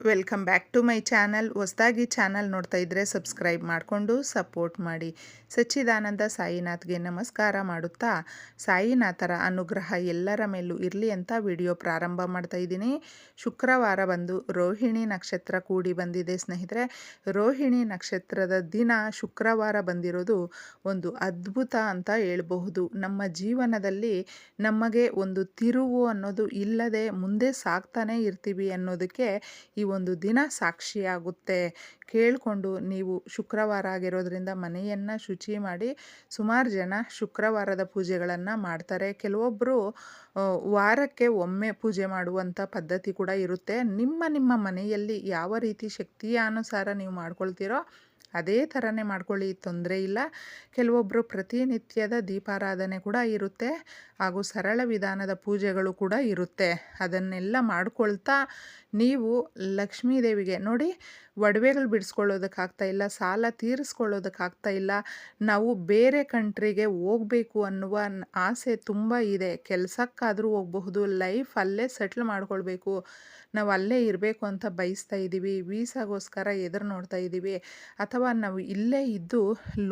Welcome back to my channel. ಹೊಸದಾಗಿ channel ನೋಡ್ತಾ ಇದ್ದರೆ ಸಬ್ಸ್ಕ್ರೈಬ್ ಮಾಡಿಕೊಂಡು ಸಪೋರ್ಟ್ ಮಾಡಿ. ಸಚ್ಚಿದಾನಂದ ಸಾಯಿನಾಥ್ಗೆ ನಮಸ್ಕಾರ ಮಾಡುತ್ತಾ, ಸಾಯಿನಾಥರ ಅನುಗ್ರಹ ಎಲ್ಲರ ಮೇಲೂ ಇರಲಿ ಅಂತ ವಿಡಿಯೋ ಪ್ರಾರಂಭ ಮಾಡ್ತಾ ಇದ್ದೀನಿ. ಶುಕ್ರವಾರ ಬಂದು ರೋಹಿಣಿ ನಕ್ಷತ್ರ ಕೂಡಿ ಬಂದಿದೆ ಸ್ನೇಹಿತರೆ. ರೋಹಿಣಿ ನಕ್ಷತ್ರದ ದಿನ ಶುಕ್ರವಾರ ಬಂದಿರೋದು ಒಂದು ಅದ್ಭುತ ಅಂತ ಹೇಳಬಹುದು. ನಮ್ಮ ಜೀವನದಲ್ಲಿ ನಮಗೆ ಒಂದು ತಿರುವು ಅನ್ನೋದು ಇಲ್ಲದೆ ಮುಂದೆ ಸಾಕ್ತಾನೆ ಇರ್ತೀವಿ ಅನ್ನೋದಕ್ಕೆ ಈ ಒಂದು ದಿನ ಸಾಕ್ಷಿಯಾಗುತ್ತೆ ಕೇಳಿಕೊಂಡು ನೀವು ಶುಕ್ರವಾರ ಆಗಿರೋದ್ರಿಂದ ಮನೆಯನ್ನು ಶುಚಿ ಮಾಡಿ ಸುಮಾರು ಜನ ಶುಕ್ರವಾರದ ಪೂಜೆಗಳನ್ನು ಮಾಡ್ತಾರೆ. ಕೆಲವೊಬ್ಬರು ವಾರಕ್ಕೆ ಒಮ್ಮೆ ಪೂಜೆ ಮಾಡುವಂಥ ಪದ್ಧತಿ ಕೂಡ ಇರುತ್ತೆ. ನಿಮ್ಮ ನಿಮ್ಮ ಮನೆಯಲ್ಲಿ ಯಾವ ರೀತಿ ಶಕ್ತಿಯ ಅನುಸಾರ ನೀವು ಮಾಡ್ಕೊಳ್ತೀರೋ ಅದೇ ಥರನೇ ಮಾಡ್ಕೊಳ್ಳಿ, ತೊಂದರೆ ಇಲ್ಲ. ಕೆಲವೊಬ್ಬರು ಪ್ರತಿನಿತ್ಯದ ದೀಪಾರಾಧನೆ ಕೂಡ ಇರುತ್ತೆ. ಹಾಗೂ ಸರಳ ವಿಧಾನದ ಪೂಜೆಗಳು ಕೂಡ ಇರುತ್ತೆ. ಅದನ್ನೆಲ್ಲ ಮಾಡ್ಕೊಳ್ತಾ ನೀವು ಲಕ್ಷ್ಮೀದೇವಿಗೆ ನೋಡಿ ಒಡವೆಗಳು ಬಿಡಿಸ್ಕೊಳ್ಳೋದಕ್ಕಾಗ್ತಾ ಇಲ್ಲ, ಸಾಲ ತೀರಿಸ್ಕೊಳ್ಳೋದಕ್ಕಾಗ್ತಾ ಇಲ್ಲ, ನಾವು ಬೇರೆ ಕಂಟ್ರಿಗೆ ಹೋಗಬೇಕು ಅನ್ನುವ ಆಸೆ ತುಂಬ ಇದೆ. ಕೆಲಸಕ್ಕಾದರೂ ಹೋಗಬಹುದು, ಲೈಫ್ ಅಲ್ಲೇ ಸೆಟ್ಲ್ ಮಾಡ್ಕೊಳ್ಬೇಕು. ನಾವು ಅಲ್ಲೇ ಇರಬೇಕು ಅಂತ ಬಯಸ್ತಾ ಇದ್ದೀವಿ, ವೀಸಾಗೋಸ್ಕರ ಎದುರು ನೋಡ್ತಾ ಇದ್ದೀವಿ, ಅಥವಾ ನಾವು ಇಲ್ಲೇ ಇದ್ದು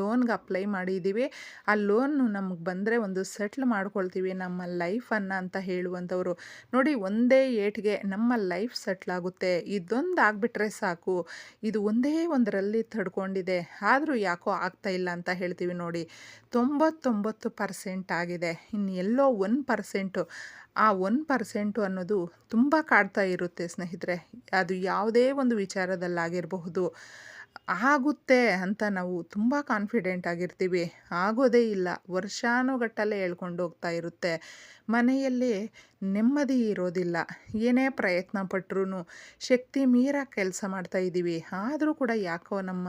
ಲೋನ್ಗೆ ಅಪ್ಲೈ ಮಾಡಿದ್ದೀವಿ, ಆ ಲೋನ್ ನಮಗೆ ಬಂದರೆ ಒಂದು ಸೆಟ್ಲ್ ಮಾಡ್ಕೊಳ್ತೀವಿ. ನಮ್ಮ ಲೈಫನ್ನು ಅಂತ ಹೇಳುವಂಥವ್ರು. ನೋಡಿ, ಒಂದೇ ಏಟ್ಗೆ ನಮ್ಮ ಲೈಫ್ ಸೆಟ್ಲ್ ಆಗುತ್ತೆ. ಇದೊಂದು ಆಗಿಬಿಟ್ರೆ ಸಾಕು. ಇದು ಒಂದೇ ಒಂದರಲ್ಲಿ ತಡ್ಕೊಂಡಿದೆ. ಆದರೂ ಯಾಕೋ ಆಗ್ತಾ ಇಲ್ಲ ಅಂತ ಹೇಳ್ತೀವಿ ನೋಡಿ. ತೊಂಬತ್ತೊಂಬತ್ತು ಪರ್ಸೆಂಟ್ ಆಗಿದೆ. ಇನ್ನು ಎಲ್ಲೋ ಒನ್ ಪರ್ಸೆಂಟು ಆ ಒನ್ ಪರ್ಸೆಂಟು ಅನ್ನೋದು ತುಂಬ ಕಾಡ್ತಾ ಇರುತ್ತೆ ಸ್ನೇಹಿತರೆ. ಅದು ಯಾವುದೇ ಒಂದು ವಿಚಾರದಲ್ಲಾಗಿರಬಹುದು. ಆಗುತ್ತೆ ಅಂತ ನಾವು ತುಂಬ ಕಾನ್ಫಿಡೆಂಟ್ ಆಗಿರ್ತೀವಿ. ಆಗೋದೇ ಇಲ್ಲ. ವರ್ಷಾನುಗಟ್ಟಲೆ ಹೇಳ್ಕೊಂಡು ಹೋಗ್ತಾ ಇರುತ್ತೆ. ಮನೆಯಲ್ಲಿ ನೆಮ್ಮದಿ ಇರೋದಿಲ್ಲ. ಏನೇ ಪ್ರಯತ್ನ ಪಟ್ಟರೂ ಶಕ್ತಿ ಮೀರ ಕೆಲಸ ಮಾಡ್ತಾ ಇದ್ದೀವಿ ಆದರೂ ಕೂಡ ಯಾಕೋ ನಮ್ಮ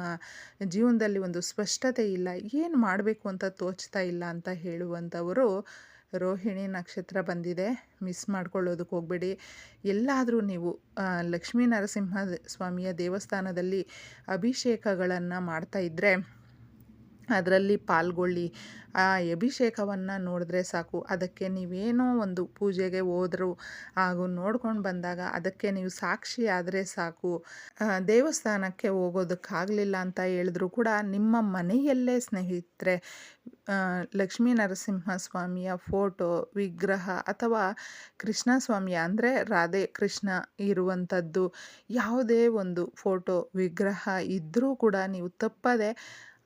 ಜೀವನದಲ್ಲಿ ಒಂದು ಸ್ಪಷ್ಟತೆ ಇಲ್ಲ. ಏನು ಮಾಡಬೇಕು ಅಂತ ತೋಚ್ತಾ ಇಲ್ಲ ಅಂತ ಹೇಳುವಂಥವರು ರೋಹಿಣಿ ನಕ್ಷತ್ರ ಬಂದಿದೆ. ಮಿಸ್ ಮಾಡ್ಕೊಳ್ಳೋದಕ್ಕೆ ಹೋಗಬೇಡಿ. ಎಲ್ಲಾದರೂ ನೀವು ಲಕ್ಷ್ಮೀ ನರಸಿಂಹ ಸ್ವಾಮಿಯ ದೇವಸ್ಥಾನದಲ್ಲಿ ಅಭಿಷೇಕಗಳನ್ನು ಮಾಡ್ತಾ ಇದ್ದರೆ ಅದರಲ್ಲಿ ಪಾಲ್ಗೊಳ್ಳಿ. ಆ ಅಭಿಷೇಕವನ್ನು ನೋಡಿದ್ರೆ ಸಾಕು. ಅದಕ್ಕೆ ನೀವೇನೋ ಒಂದು ಪೂಜೆಗೆ ಹೋದ್ರು ಹಾಗೂ ನೋಡ್ಕೊಂಡು ಬಂದಾಗ ಅದಕ್ಕೆ ನೀವು ಸಾಕ್ಷಿ ಆದರೆ ಸಾಕು. ದೇವಸ್ಥಾನಕ್ಕೆ ಹೋಗೋದಕ್ಕಾಗಲಿಲ್ಲ ಅಂತ ಹೇಳಿದ್ರು ಕೂಡ ನಿಮ್ಮ ಮನೆಯಲ್ಲೇ ಸ್ನೇಹಿತರೆ ಲಕ್ಷ್ಮೀ ನರಸಿಂಹ ಸ್ವಾಮಿಯ ಫೋಟೋ, ವಿಗ್ರಹ ಅಥವಾ ಕೃಷ್ಣ ಸ್ವಾಮಿಯ ಅಂದರೆ ರಾಧೆ ಕೃಷ್ಣ ಇರುವಂಥದ್ದು ಯಾವುದೇ ಒಂದು ಫೋಟೋ, ವಿಗ್ರಹ ಇದ್ದರೂ ಕೂಡ ನೀವು ತಪ್ಪದೆ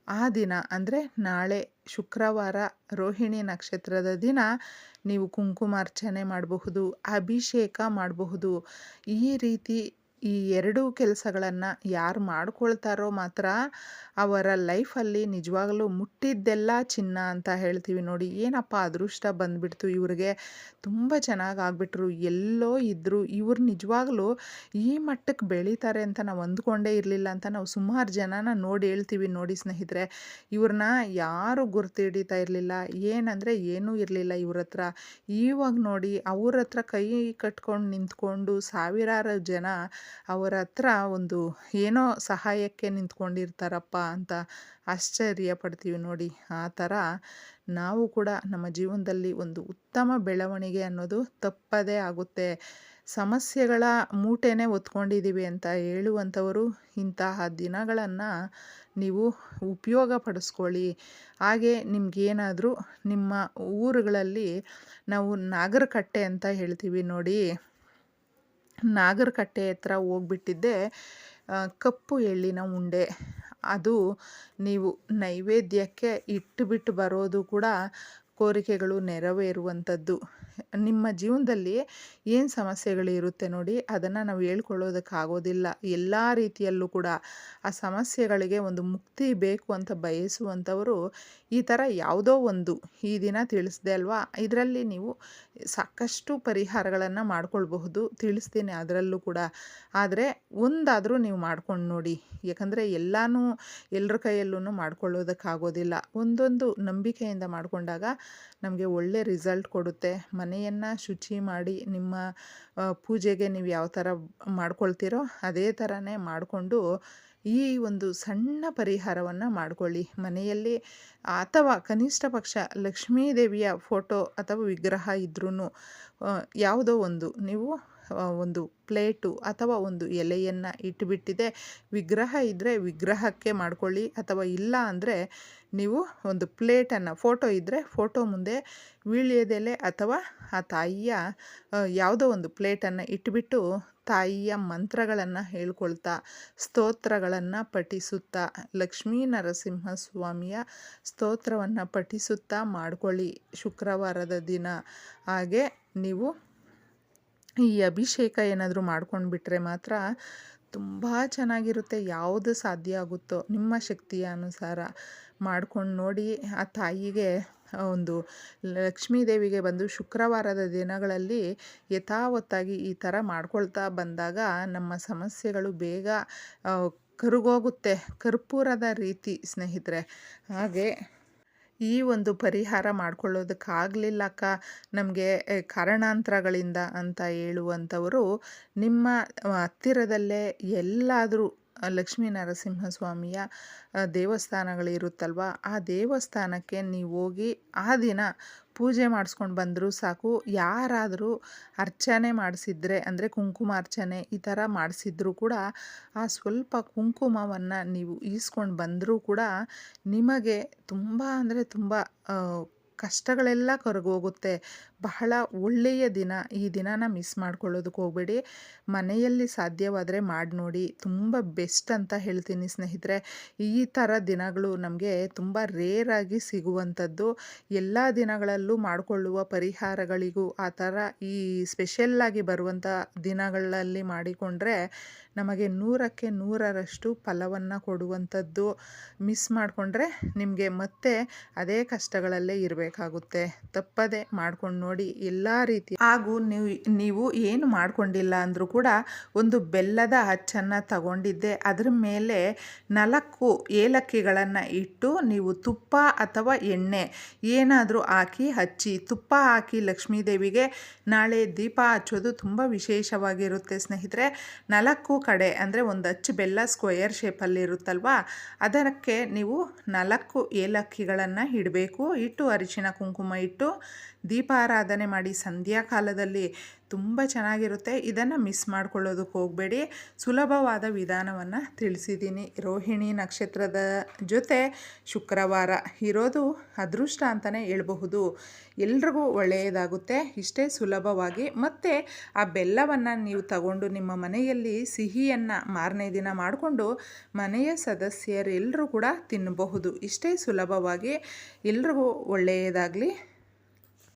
ಆ ದಿನ ಅಂದರೆ ನಾಳೆ ಶುಕ್ರವಾರ ರೋಹಿಣಿ ನಕ್ಷತ್ರದ ದಿನ ನೀವು ಕುಂಕುಮಾರ್ಚನೆ ಮಾಡಬಹುದು, ಅಭಿಷೇಕ ಮಾಡಬಹುದು. ಈ ರೀತಿ ಈ ಎರಡೂ ಕೆಲಸಗಳನ್ನು ಯಾರು ಮಾಡ್ಕೊಳ್ತಾರೋ ಮಾತ್ರ ಅವರ ಲೈಫಲ್ಲಿ ನಿಜವಾಗಲೂ ಮುಟ್ಟಿದ್ದೆಲ್ಲ ಚಿನ್ನ ಅಂತ ಹೇಳ್ತೀವಿ ನೋಡಿ. ಏನಪ್ಪ ಅದೃಷ್ಟ ಬಂದುಬಿಡ್ತು ಇವ್ರಿಗೆ. ತುಂಬ ಚೆನ್ನಾಗಿ ಆಗ್ಬಿಟ್ರು. ಎಲ್ಲೋ ಇದ್ದರು ಇವ್ರು ನಿಜವಾಗಲೂ ಈ ಮಟ್ಟಕ್ಕೆ ಬೆಳೀತಾರೆ ಅಂತ ನಾವು ಅಂದ್ಕೊಂಡೇ ಇರಲಿಲ್ಲ ಅಂತ ನಾವು ಸುಮಾರು ಜನನ ನೋಡಿ ಹೇಳ್ತೀವಿ ನೋಡಿ ಸ್ನೇಹಿತರೆ. ಇವ್ರನ್ನ ಯಾರು ಗುರ್ತು ಇರಲಿಲ್ಲ, ಏನಂದರೆ ಏನೂ ಇರಲಿಲ್ಲ ಇವ್ರ ಹತ್ರ. ಇವಾಗ ನೋಡಿ ಅವ್ರ ಹತ್ರ ಕೈ ಕಟ್ಕೊಂಡು ನಿಂತ್ಕೊಂಡು ಸಾವಿರಾರು ಜನ ಅವರ ಹತ್ರ ಒಂದು ಏನೋ ಸಹಾಯಕ್ಕೆ ನಿಂತ್ಕೊಂಡಿರ್ತಾರಪ್ಪ ಅಂತ ಆಶ್ಚರ್ಯ ಪಡ್ತೀವಿ ನೋಡಿ. ಆ ಥರ ನಾವು ಕೂಡ ನಮ್ಮ ಜೀವನದಲ್ಲಿ ಒಂದು ಉತ್ತಮ ಬೆಳವಣಿಗೆ ಅನ್ನೋದು ತಪ್ಪದೇ ಆಗುತ್ತೆ. ಸಮಸ್ಯೆಗಳ ಮೂಟೆನೇ ಒತ್ಕೊಂಡಿದ್ದೀವಿ ಅಂತ ಹೇಳುವಂಥವರು ಇಂತಹ ದಿನಗಳನ್ನು ನೀವು ಉಪಯೋಗ ಪಡಿಸ್ಕೊಳ್ಳಿ. ಹಾಗೆ ನಿಮಗೇನಾದರೂ ನಿಮ್ಮ ಊರುಗಳಲ್ಲಿ ನಾವು ನಾಗರಕಟ್ಟೆ ಅಂತ ಹೇಳ್ತೀವಿ ನೋಡಿ. ನಾಗರಕಟ್ಟೆ ಹತ್ರ ಹೋಗ್ಬಿಟ್ಟಿದ್ದೆ. ಕಪ್ಪು ಎಳ್ಳಿನ ಉಂಡೆ. ಅದು ನೀವು ನೈವೇದ್ಯಕ್ಕೆ ಇಟ್ಟುಬಿಟ್ಟು ಬರೋದು ಕೂಡ ಕೋರಿಕೆಗಳು ನೆರವೇರುವಂಥದ್ದು. ನಿಮ್ಮ ಜೀವನದಲ್ಲಿ ಏನು ಸಮಸ್ಯೆಗಳು ಇರುತ್ತೆ ನೋಡಿ, ಅದನ್ನು ನಾವು ಹೇಳ್ಕೊಳ್ಳೋದಕ್ಕಾಗೋದಿಲ್ಲ. ಎಲ್ಲ ರೀತಿಯಲ್ಲೂ ಕೂಡ ಆ ಸಮಸ್ಯೆಗಳಿಗೆ ಒಂದು ಮುಕ್ತಿ ಬೇಕು ಅಂತ ಬಯಸುವಂಥವರು ಈ ಥರ ಯಾವುದೋ ಒಂದು ಈ ದಿನ ತಿಳಿಸ್ದೆ ಅಲ್ವಾ? ಇದರಲ್ಲಿ ನೀವು ಸಾಕಷ್ಟು ಪರಿಹಾರಗಳನ್ನು ಮಾಡ್ಕೊಳ್ಬಹುದು. ತಿಳಿಸ್ತೀನಿ ಅದರಲ್ಲೂ ಕೂಡ. ಆದರೆ ಒಂದಾದರೂ ನೀವು ಮಾಡ್ಕೊಂಡು ನೋಡಿ. ಯಾಕಂದರೆ ಎಲ್ಲನೂ ಎಲ್ಲರ ಕೈಯಲ್ಲೂ ಮಾಡ್ಕೊಳ್ಳೋದಕ್ಕಾಗೋದಿಲ್ಲ. ಒಂದೊಂದು ನಂಬಿಕೆಯಿಂದ ಮಾಡಿಕೊಂಡಾಗ ನಮಗೆ ಒಳ್ಳೆ ರಿಸಲ್ಟ್ ಕೊಡುತ್ತೆ. ಮನೆಯನ್ನು ಶುಚಿ ಮಾಡಿ ನಿಮ್ಮ ಪೂಜೆಗೆ ನೀವು ಯಾವ ಥರ ಮಾಡ್ಕೊಳ್ತೀರೋ ಅದೇ ಥರನೇ ಮಾಡಿಕೊಂಡು ಈ ಒಂದು ಸಣ್ಣ ಪರಿಹಾರವನ್ನು ಮಾಡಿಕೊಳ್ಳಿ. ಮನೆಯಲ್ಲಿ ಅಥವಾ ಕನಿಷ್ಠ ಪಕ್ಷ ಲಕ್ಷ್ಮೀ ದೇವಿಯ ಫೋಟೋ ಅಥವಾ ವಿಗ್ರಹ ಇದ್ರೂ ಯಾವುದೋ ಒಂದು. ನೀವು ಒಂದು ಪ್ಲೇಟು ಅಥವಾ ಒಂದು ಎಲೆಯನ್ನು ಇಟ್ಟುಬಿಟ್ಟಿದೆ ವಿಗ್ರಹ ಇದ್ದರೆ ವಿಗ್ರಹಕ್ಕೆ ಮಾಡ್ಕೊಳ್ಳಿ ಅಥವಾ ಇಲ್ಲ ಅಂದರೆ ನೀವು ಒಂದು ಪ್ಲೇಟನ್ನು, ಫೋಟೋ ಇದ್ದರೆ ಫೋಟೋ ಮುಂದೆ ವೀಳ್ಯದೆಲೆ ಅಥವಾ ಆ ತಾಯಿಯ ಯಾವುದೋ ಒಂದು ಪ್ಲೇಟನ್ನು ಇಟ್ಟುಬಿಟ್ಟು ತಾಯಿಯ ಮಂತ್ರಗಳನ್ನು ಹೇಳ್ಕೊಳ್ತಾ, ಸ್ತೋತ್ರಗಳನ್ನು ಪಠಿಸುತ್ತಾ, ಲಕ್ಷ್ಮೀ ನರಸಿಂಹ ಸ್ವಾಮಿಯ ಸ್ತೋತ್ರವನ್ನು ಪಠಿಸುತ್ತಾ ಮಾಡ್ಕೊಳ್ಳಿ ಶುಕ್ರವಾರದ ದಿನ. ಹಾಗೆ ನೀವು ಈ ಅಭಿಷೇಕ ಏನಾದರೂ ಮಾಡ್ಕೊಂಡು ಬಿಟ್ಟರೆ ಮಾತ್ರ ತುಂಬ ಚೆನ್ನಾಗಿರುತ್ತೆ. ಯಾವುದು ಸಾಧ್ಯ ಆಗುತ್ತೋ ನಿಮ್ಮ ಶಕ್ತಿಯ ಅನುಸಾರ ಮಾಡ್ಕೊಂಡು ನೋಡಿ ಆ ತಾಯಿಗೆ ಒಂದು ಲಕ್ಷ್ಮೀದೇವಿಗೆ ಬಂದು ಶುಕ್ರವಾರದ ದಿನಗಳಲ್ಲಿ ಯಥಾವತ್ತಾಗಿ ಈ ಥರ ಮಾಡ್ಕೊಳ್ತಾ ಬಂದಾಗ ನಮ್ಮ ಸಮಸ್ಯೆಗಳು ಬೇಗ ಕರುಗೋಗುತ್ತೆ. ಕರ್ಪೂರದ ರೀತಿ ಸ್ನೇಹಿತರೆ. ಹಾಗೆ ಈ ಒಂದು ಪರಿಹಾರ ಮಾಡ್ಕೊಳ್ಳೋದಕ್ಕಾಗಲಿಲ್ಲ ಅಕ್ಕ ನಮಗೆ ಕಾರಣಾಂತರಗಳಿಂದ ಅಂತ ಹೇಳುವಂಥವರು ನಿಮ್ಮ ಹತ್ತಿರದಲ್ಲೇ ಎಲ್ಲಾದರೂ ಲಕ್ಷ್ಮೀ ನರಸಿಂಹ ಸ್ವಾಮಿಯ ಆ, ದೇವಸ್ಥಾನಗಳಿರುತ್ತಲ್ವ ಆ ದೇವಸ್ಥಾನಕ್ಕೆ ನೀವು ಹೋಗಿ ಆ ದಿನ ಪೂಜೆ ಮಾಡಿಸ್ಕೊಂಡು ಬಂದರೂ ಸಾಕು. ಯಾರಾದರೂ ಅರ್ಚನೆ ಮಾಡಿಸಿದ್ರೆ ಅಂದರೆ ಕುಂಕುಮಾರ್ಚನೆ ಈ ಥರ ಮಾಡಿಸಿದ್ರೂ ಕೂಡ ಆ ಸ್ವಲ್ಪ ಕುಂಕುಮವನ್ನು ನೀವು ಈಸ್ಕೊಂಡು ಬಂದರೂ ಕೂಡ ನಿಮಗೆ ತುಂಬ ಅಂದರೆ ತುಂಬ ಕಷ್ಟಗಳೆಲ್ಲ ಕರಗೋಗುತ್ತೆ. ಬಹಳ ಒಳ್ಳೆಯ ದಿನ. ಈ ದಿನನ ಮಿಸ್ ಮಾಡ್ಕೊಳ್ಳೋದಕ್ಕೆ ಹೋಗಬೇಡಿ. ಮನೆಯಲ್ಲಿ ಸಾಧ್ಯವಾದರೆ ಮಾಡಿ ನೋಡಿ. ತುಂಬ ಬೆಸ್ಟ್ ಅಂತ ಹೇಳ್ತೀನಿ ಸ್ನೇಹಿತರೆ. ಈ ಥರ ದಿನಗಳು ನಮಗೆ ತುಂಬ ರೇರಾಗಿ ಸಿಗುವಂಥದ್ದು. ಎಲ್ಲ ದಿನಗಳಲ್ಲೂ ಮಾಡಿಕೊಳ್ಳುವ ಪರಿಹಾರಗಳಿಗೂ ಆ ಥರ ಈ ಸ್ಪೆಷಲ್ಲಾಗಿ ಬರುವಂಥ ದಿನಗಳಲ್ಲಿ ಮಾಡಿಕೊಂಡ್ರೆ ನಮಗೆ ನೂರಕ್ಕೆ ನೂರರಷ್ಟು ಫಲವನ್ನು ಕೊಡುವಂಥದ್ದು. ಮಿಸ್ ಮಾಡಿಕೊಂಡ್ರೆ ನಿಮಗೆ ಮತ್ತೆ ಅದೇ ಕಷ್ಟಗಳಲ್ಲೇ ಇರಬೇಕಾಗುತ್ತೆ. ತಪ್ಪದೆ ಮಾಡ್ಕೊಂಡು ನೋಡಿ ಎಲ್ಲ ರೀತಿ ಹಾಗೂ ನೀವು ನೀವು ಏನು ಮಾಡಿಕೊಂಡಿಲ್ಲ ಅಂದರೂ ಕೂಡ ಒಂದು ಬೆಲ್ಲದ ಅಚ್ಚನ್ನು ತಗೊಂಡಿದ್ದೆ. ಅದರ ಮೇಲೆ ನಾಲ್ಕು ಏಲಕ್ಕಿಗಳನ್ನು ಇಟ್ಟು ನೀವು ತುಪ್ಪ ಅಥವಾ ಎಣ್ಣೆ ಏನಾದರೂ ಹಾಕಿ ಹಚ್ಚಿ, ತುಪ್ಪ ಹಾಕಿ ಲಕ್ಷ್ಮೀದೇವಿಗೆ ನಾಳೆ ದೀಪ ಹಚ್ಚೋದು ತುಂಬ ವಿಶೇಷವಾಗಿರುತ್ತೆ ಸ್ನೇಹಿತರೆ. ನಾಲ್ಕು ಕಡೆ ಅಂದರೆ ಒಂದು ಅಚ್ಚು ಬೆಲ್ಲ ಸ್ಕ್ವಯರ್ ಶೇಪಲ್ಲಿ ಇರುತ್ತಲ್ವಾ? ಅದಕ್ಕೆ ನೀವು ನಾಲ್ಕು ಏಲಕ್ಕಿಗಳನ್ನು ಇಡಬೇಕು. ಇಟ್ಟು ಅರಿಶಿನ ಕುಂಕುಮ ಇಟ್ಟು ದೀಪಾರಾಧನೆ ಮಾಡಿ ಸಂಧ್ಯಾ ಕಾಲದಲ್ಲಿ ತುಂಬ ಚೆನ್ನಾಗಿರುತ್ತೆ. ಇದನ್ನು ಮಿಸ್ ಮಾಡ್ಕೊಳ್ಳೋದಕ್ಕೆ ಹೋಗಬೇಡಿ. ಸುಲಭವಾದ ವಿಧಾನವನ್ನು ತಿಳಿಸಿದ್ದೀನಿ. ರೋಹಿಣಿ ನಕ್ಷತ್ರದ ಜೊತೆ ಶುಕ್ರವಾರ ಇರೋದು ಅದೃಷ್ಟ ಅಂತಲೇ ಹೇಳ್ಬಹುದು. ಎಲ್ರಿಗೂ ಒಳ್ಳೆಯದಾಗುತ್ತೆ. ಇಷ್ಟೇ ಸುಲಭವಾಗಿ. ಮತ್ತು ಆ ಬೆಲ್ಲವನ್ನು ನೀವು ತಗೊಂಡು ನಿಮ್ಮ ಮನೆಯಲ್ಲಿ ಸಿಹಿಯನ್ನು ಮಾರನೇ ದಿನ ಮಾಡಿಕೊಂಡು ಮನೆಯ ಸದಸ್ಯರೆಲ್ಲರೂ ಕೂಡ ತಿನ್ನಬಹುದು. ಇಷ್ಟೇ ಸುಲಭವಾಗಿ. ಎಲ್ರಿಗೂ ಒಳ್ಳೆಯದಾಗಲಿ.